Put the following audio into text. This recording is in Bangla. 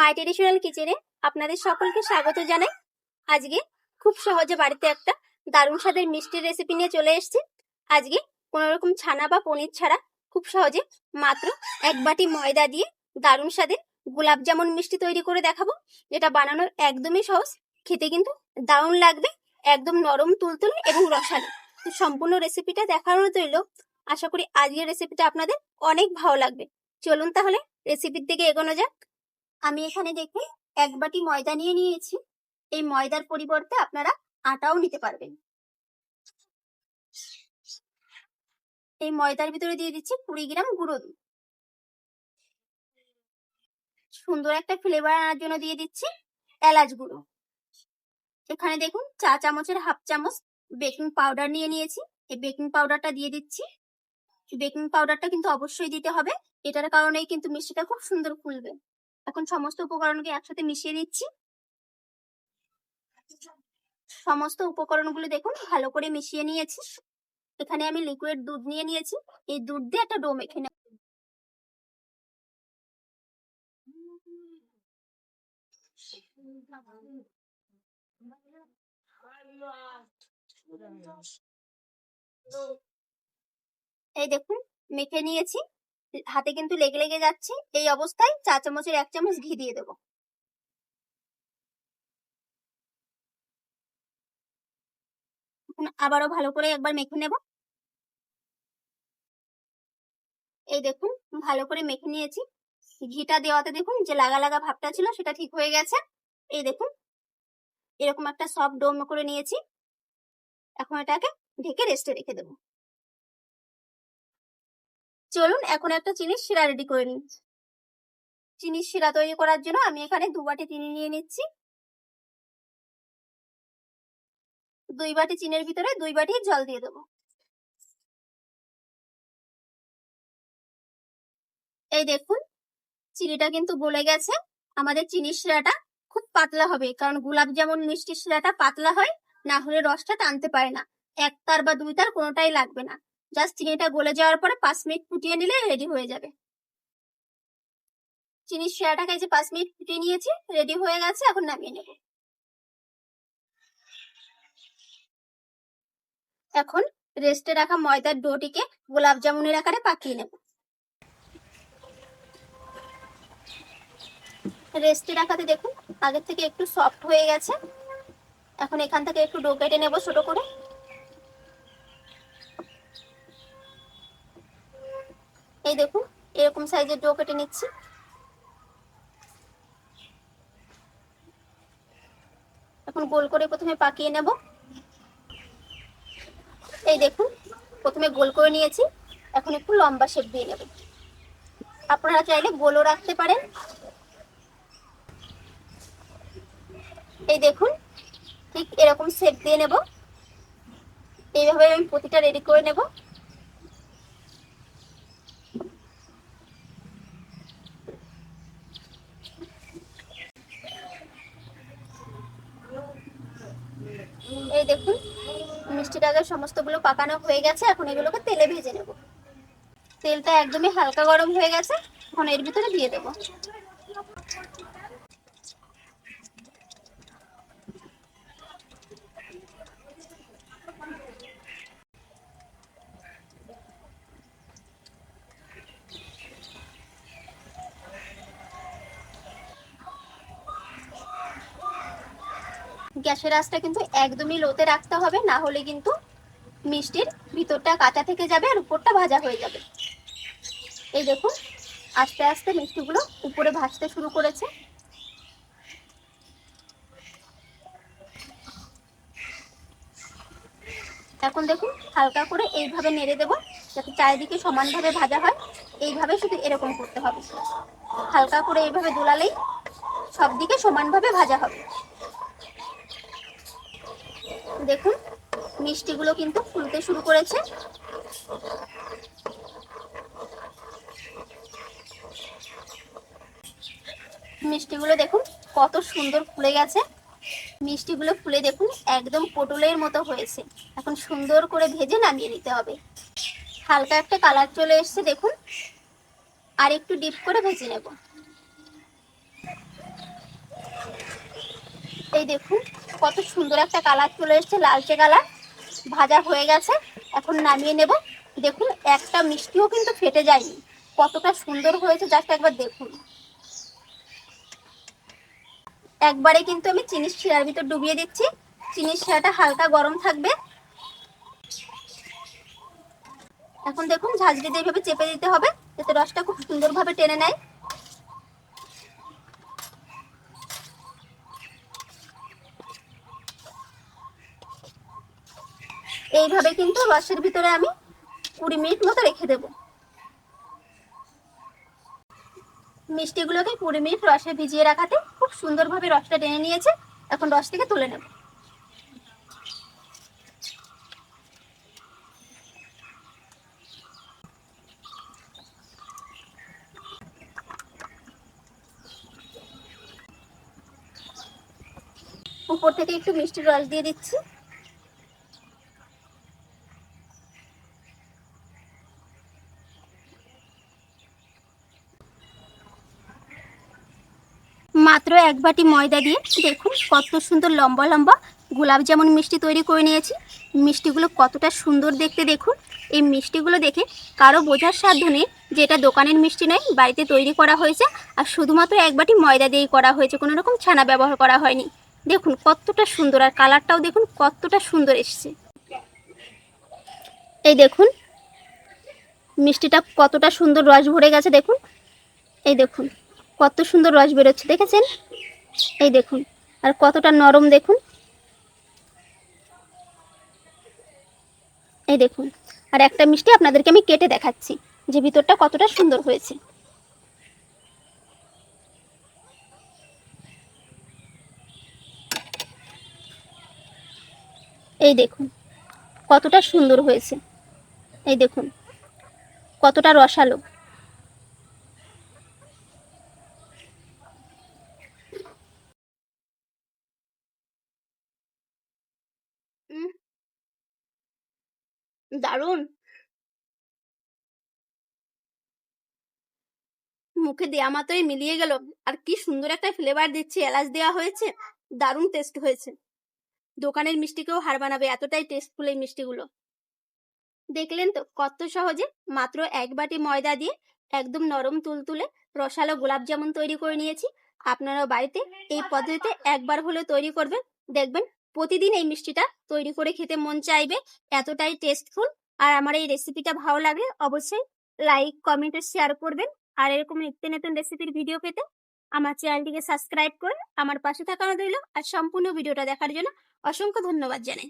মাই ট্রেডিশনাল কিচেনে আপনাদের সকলকে স্বাগত জানাই। আজকে খুব সহজে বাড়িতে একটা দারুণ স্বাদের মিষ্টির রেসিপি নিয়ে চলে এসেছি। আজকে কোনো রকম ছানা বা পনির ছাড়া খুব সহজে মাত্র এক বাটি ময়দা দিয়ে দারুণ স্বাদের গোলাপ জামুন মিষ্টি তৈরি করে দেখাবো। যেটা বানানোর একদমই সহজ, খেতে কিন্তু দারুণ লাগবে, একদম নরম, তুলতুলে এবং রসালো। সম্পূর্ণ রেসিপিটা দেখানোর তৈল আশা করি আজকের রেসিপিটা আপনাদের অনেক ভালো লাগবে। চলুন তাহলে রেসিপির দিকে এগোনো যাক। আমি এখানে দেখে এক বাটি ময়দা নিয়ে নিয়েছি। এই ময়দার পরিবর্তে আপনারা আটাও নিতে পারবেন। এই ময়দার ভিতরে দিয়ে দিচ্ছি কুড়ি গ্রাম গুঁড়ো দুধ। সুন্দর একটা ফ্লেভার আনার জন্য দিয়ে দিচ্ছি এলাচ গুঁড়ো। এখানে দেখুন চা চামচের হাফ চামচ বেকিং পাউডার নিয়ে নিয়েছি। এই বেকিং পাউডারটা দিয়ে দিচ্ছি। বেকিং পাউডারটা কিন্তু অবশ্যই দিতে হবে। এটার কারণেই কিন্তু মিষ্টিটা খুব সুন্দর ফুলবে। এখন সমস্ত উপকরণকে একসাথে মিশিয়ে নিচ্ছি। সমস্ত উপকরণগুলো দেখুন, ভালো করে মিশিয়ে নিয়েছি। এখানে আমি লিকুইড দুধ নিয়ে নিয়েছি। এই দুধ দিয়ে একটা ডো মেখে নেব। এই দেখুন, মেখে নিয়েছি। হাতে কিন্তু লেগে লেগে যাচ্ছে। এই অবস্থায় চা চামচের এক চামচ ঘি দিয়ে দেবো। আবারও ভালো করে একবার মেখে নেব। এই দেখুন, ভালো করে মেখে নিয়েছি। ঘিটা দেওয়াতে দেখুন যে লাগা লাগা ভাবটা ছিল সেটা ঠিক হয়ে গেছে। এই দেখুন, এরকম একটা সফট ডোম করে নিয়েছি। এখন এটাকে ঢেকে রেস্টে রেখে দেবো। চলুন এখন একটা চিনির শিরা রেডি করে নিই। চিনির শিরা তৈরি করার জন্য আমি এখানে দু বাটি চিনি নিয়ে নিচ্ছি। দুই বাটি চিনের ভিতরে দুই বাটি জল দিয়ে দেবো। এই দেখুন, চিনিটা কিন্তু গলে গেছে। আমাদের চিনির শিরাটা খুব পাতলা হবে, কারণ গোলাপ যেমন মিষ্টির শিরাটা পাতলা হয়, না হলে রসটা টানতে পারে না। এক তার বা দুই তার কোনোটাই লাগবে না। জাস্ট চিনিটা গলে যাওয়ার পরে পাঁচ মিনিট ফুটিয়ে নিলে রেডি হয়ে যাবে। চিনির শিরাটাকে যে পাঁচ মিনিট ফুটিয়ে নিয়েছি রেডি হয়ে গেছে, এখন নামিয়ে নেব। এখন রেস্টে রাখা ময়দার ডোটিকে গোলাপ জামুনের আকারে পাকিয়ে নেব। রেস্টে রাখাতে দেখুন, আগের থেকে একটু সফট হয়ে গেছে। এখন এখান থেকে একটু ডো কেটে নেব ছোট করে। এই দেখুন, এরকম সাইজের ডো কেটে নিচ্ছি। এখন গোল করে প্রথমে পাকিয়ে নেব। এই দেখুন, প্রথমে গোল করে নিয়েছি, এখন একটু লম্বা শেপ দিয়ে নেব। আপনারা চাইলে গোলও রাখতে পারেন। এই দেখুন, ঠিক এরকম শেপ দিয়ে নেব। এইভাবে আমি প্রতিটা রেডি করে নেব। এই দেখুন মিষ্টির আগে সমস্তগুলো পাকানো হয়ে গেছে, এখন এগুলোকে তেলে ভেজে নেব। তেলটা একদমই হালকা গরম হয়ে গেছে, এখন এর ভিতরে দিয়ে দেব। গ্যাসের আঁচটা কিন্তু একদমই লোতে রাখতে হবে, না হলে কিন্তু মিষ্টির ভিতরটা কাঁচা থেকে যাবে আর উপরটা ভাজা হয়ে যাবে। এই দেখুন, আস্তে আস্তে মিষ্টিগুলো উপরে ভাজতে শুরু করেছে। এখন দেখুন, হালকা করে এইভাবে নেড়ে দেবো, যাতে চারিদিকে সমানভাবে ভাজা হয়। এইভাবে শুধু এরকম করতে হবে। হালকা করে এইভাবে দোলালেই সব দিকে সমানভাবে ভাজা হবে। দেখুন, মিষ্টিগুলো কিন্তু ফুলতে শুরু করেছে। মিষ্টিগুলো দেখুন, কত সুন্দর ফুলে গেছে। মিষ্টিগুলো ফুলে দেখুন, একদম পটলের মতো হয়েছে। এখন সুন্দর করে ভেজে নামিয়ে নিতে হবে। হালকা একটা কালার চলে এসছে, দেখুন। আর একটু ডিপ করে ভেজে নেব। এই দেখুন কত সুন্দর একটা কালার চলে এসেছে, লালচে কালার। ভাজা হয়ে গেছে, এখন নামিয়ে নেব। দেখুন, একটা মিষ্টিও কিন্তু ফেটে যায়নি। কতটা সুন্দর হয়েছে, জাস্ট একবার দেখুন। একবারে কিন্তু আমি চিনির শিরার ভিতর ডুবিয়ে দিচ্ছি। চিনির শিরাটা হালকা গরম থাকবে। এখন দেখুন, ঝাঁঝরি দিয়ে এইভাবে চেপে দিতে হবে, যাতে রসটা খুব সুন্দরভাবে টেনে নেয়। এইভাবে কিন্তু রসের ভিতরে আমি কুড়ি মিনিট মতো রেখে দেব। মিষ্টিগুলোকে কুড়ি মিনিট রসে ভিজিয়ে রাখাতে খুব সুন্দরভাবে রসটা টেনে নিয়েছে। এখন রস থেকে তুলে নেব। উপর থেকে একটু মিষ্টির রস দিয়ে দিচ্ছি। মাত্র এক বাটি ময়দা দিয়ে দেখুন কত সুন্দর লম্বা লম্বা গোলাপ জামুন মিষ্টি তৈরি করে নিয়েছি। মিষ্টিগুলো কতটা সুন্দর দেখতে দেখুন। এই মিষ্টিগুলো দেখে কারও বোঝার সাধ্য নেই যে এটা দোকানের মিষ্টি নয়, বাড়িতে তৈরি করা হয়েছে আর শুধুমাত্র এক বাটি ময়দা দিয়েই করা হয়েছে, কোনো রকম ছানা ব্যবহার করা হয়নি। দেখুন কতটা সুন্দর আর কালারটাও দেখুন কতটা সুন্দর এসছে। এই দেখুন, মিষ্টিটা কতটা সুন্দর রস ভরে গেছে দেখুন। এই দেখুন কত সুন্দর রস বেরোচ্ছে, দেখেছেন? এই দেখুন, আর কতটা নরম দেখুন। এই দেখুন, আর একটা মিষ্টি আপনাদেরকে আমি কেটে দেখাচ্ছি, যে ভিতরটা কতটা সুন্দর হয়েছে। এই দেখুন, কতটা সুন্দর হয়েছে। এই দেখুন, কতটা রসালো। দারুণ। মুখে দেয়া মাত্রই মিলিয়ে গেল। আর কি সুন্দর একটা ফ্লেভার দিচ্ছে, এলাচ দেওয়া হয়েছে, দারুণ টেস্ট হয়েছে। দোকানের মিষ্টিকেও হার বানাবে এতটাই টেস্টফুল এই মিষ্টিগুলো। দেখলেন তো, কত সহজে মাত্র এক বাটি ময়দা দিয়ে একদম নরম তুলতুলে রসালো গোলাপ জামুন তৈরি করে নিয়েছি। আপনারাও বাড়িতে এই পদ্ধতিতে একবার হলেও তৈরি করবেন। দেখবেন প্রতিদিন এই মিষ্টিটা তৈরি করে খেতে মন চাইবে। এতটাই টেস্টফুল আর আমার এই রেসিপিটা ভালো লাগে। অবশ্যই লাইক কমেন্ট শেয়ার করবেন। আর এরকম নিত্য নতুন রেসিপির ভিডিও পেতে আমার চ্যানেলটিকে সাবস্ক্রাইব করে আমার পাশে থাকানো রইল। আর সম্পূর্ণ ভিডিওটা দেখার জন্য অসংখ্য ধন্যবাদ জানাই।